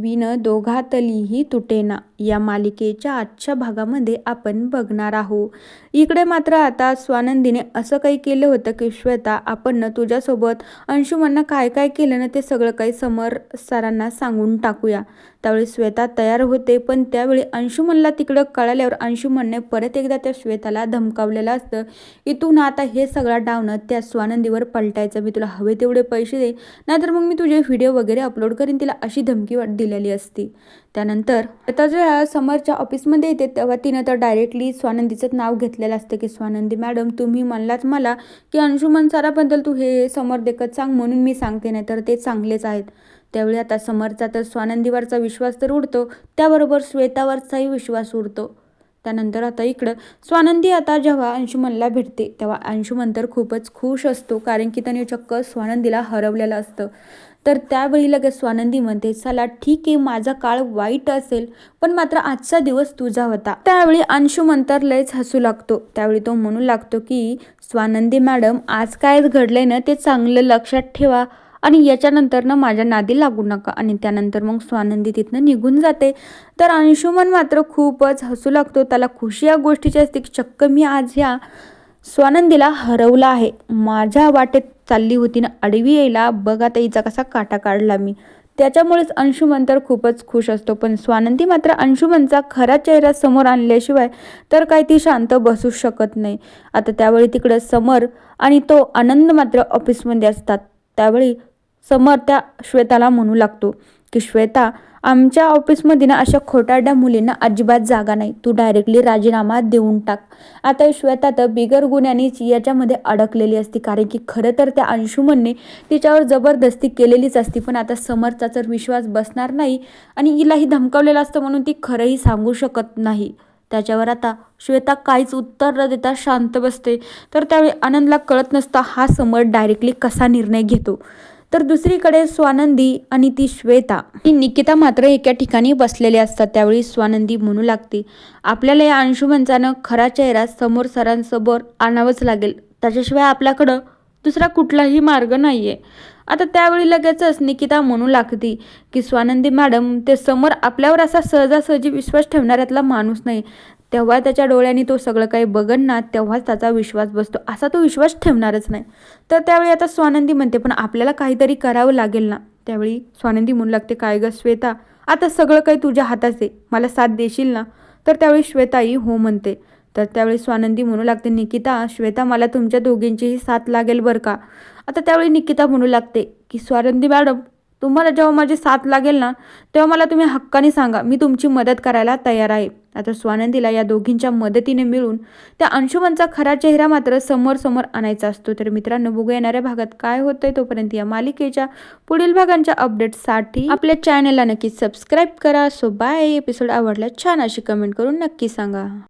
Win दोघातलीही तुटेना. या मालिकेच्या आजच्या भागामध्ये आपण बघणार आहोत. इकडे मात्र आता स्वानंदीने असं काही केलं होतं की श्वेता आपण ना तुझ्यासोबत अंशुमननं काय काय केलं ना ते सगळं काही समर सरांना सांगून टाकूया. त्यावेळी श्वेता तयार होते पण त्यावेळी अंशुमनला तिकडं कळाल्यावर अंशुमनने परत एकदा त्या श्वेताला धमकावलेलं असतं इथून आता हे सगळा डावणं त्या स्वानंदीवर पलटायचं मी तुला हवे तेवढे पैसे दे नाहीतर मग मी तुझे व्हिडिओ वगैरे अपलोड करीन तिला अशी धमकी वाट केलेली असती. त्यानंतर आता जेव्हा समरच्या ऑफिसमध्ये येते तेव्हा तिनं तर डायरेक्टली स्वानंदीचं नाव घेतलेलं असतं की स्वानंदी मॅडम तुम्ही म्हणलात मला की अंशुमन साराबद्दल तू हे समर देखत सांग म्हणून मी सांगते नाही तर ते चांगलेच आहेत. त्यावेळी आता समरचा तर स्वानंदीवरचा विश्वास तर उडतो त्याबरोबर श्वेतावरचाही विश्वास उडतो. त्यानंतर आता इकडं स्वानंदी आता जेव्हा अंशुमनला भेटते तेव्हा अंशुमन तर खूपच खुश असतो कारण की त्याने चक्क स्वानंदीला हरवलेलं असतं. तर त्यावेळी लगेच स्वानंदी म्हणते चला ठीक आहे माझा काळ वाईट असेल पण मात्र आजचा दिवस तुझा होता. त्यावेळी अंशुमन तर लयच हसू लागतो. त्यावेळी तो म्हणू लागतो की स्वानंदी मॅडम आज काय घडलंय ना ते चांगलं लक्षात ठेवा आणि याच्यानंतर ना माझ्या नादी लागू नका. आणि त्यानंतर मग स्वानंदी तिथनं निघून जाते. तर अंशुमन मात्र खूपच हसू लागतो. त्याला खुशी या गोष्टीची असते की चक्क मी आज ह्या स्वानंदीला हरवलं आहे. माझ्या वाटेत चालली होती ना अडवी यायला. बघा हिचा कसा काटा काढला मी. त्याच्यामुळेच अंशुमन तर खूपच खुश असतो. पण स्वानंदी मात्र अंशुमनचा खरा चेहरा समोर आणल्याशिवाय तर काही ती शांत बसू शकत नाही. आता त्यावेळी तिकडं समर आणि तो आनंद मात्र ऑफिसमध्ये असतात. त्यावेळी समर त्या श्वेताला म्हणू लागतो की श्वेता आमच्या ऑफिसमध्ये ना अशा खोटारड्या मुलींना अजिबात जागा नाही. तू डायरेक्टली राजीनामा देऊन टाक. आता श्वेता तर बिगर गुन्ह्यानीच याच्यामध्ये अडकलेली असती कारण की खरं तर त्या अंशुमनने तिच्यावर जबरदस्ती केलेलीच असती. पण आता समरचा तर विश्वास बसणार नाही आणि हिलाही धमकावलेलं असतं म्हणून ती खरंही सांगू शकत नाही. त्याच्यावर आता श्वेता काहीच उत्तर न देता शांत बसते. तर त्यावेळी आनंदला कळत नसता हा समर डायरेक्टली कसा निर्णय घेतो. तर दुसरीकडे स्वानंदी आणि ती श्वेता. ही निकिता मात्र एका ठिकाणी बसलेले असतात. त्यावेळी स्वानंदी म्हणू लागते आपल्याला या अंशुमनचानं खरा चेहरा समोर सरांसमोर आणावंच लागेल. त्याच्याशिवाय आपल्याकडं दुसरा कुठलाही मार्ग नाही आहे आता त्यावेळी लगेचच निकिता म्हणू लागती की स्वानंदी मॅडम ते समोर आपल्यावर असा सहजासहजी विश्वास ठेवणाऱ्यातला माणूस नाही. तेव्हा त्याच्या डोळ्यांनी तो सगळं काही बघन ना तेव्हाच त्याचा विश्वास बसतो. असा तो विश्वास ठेवणारच नाही. तर त्यावेळी आता स्वानंदी म्हणते पण आपल्याला काहीतरी करावं लागेल ना. त्यावेळी स्वानंदी म्हणू लागते काय ग श्वेता आता सगळं काही तुझ्या हातात आहे. मला साथ देशील ना? तर त्यावेळी श्वेताही हो म्हणते. तर त्यावेळी स्वानंदी म्हणू लागते निकिता श्वेता मला तुमच्या दोघींचीही साथ लागेल बरं का? आता त्यावेळी निकिता म्हणू लागते की स्वानंदी मॅडम तुम्हाला जेव्हा माझी साथ लागेल ना तेव्हा मला तुम्ही हक्काने सांगा. मी तुमची मदत करायला तयार आहे. आता स्वानंदीला या दोघींच्या मदतीने मिळून त्या अंशुमनचा खरा चेहरा मात्र समोर समोर आणायचा असतो. तर मित्रांनो बघू येणाऱ्या भागात काय होतंय तोपर्यंत या मालिकेच्या पुढील भागांच्या अपडेटसाठी आपल्या चॅनलला नक्की सबस्क्राईब करा. सो बाय एपिसोड आवडला छान अशी कमेंट करून नक्की सांगा.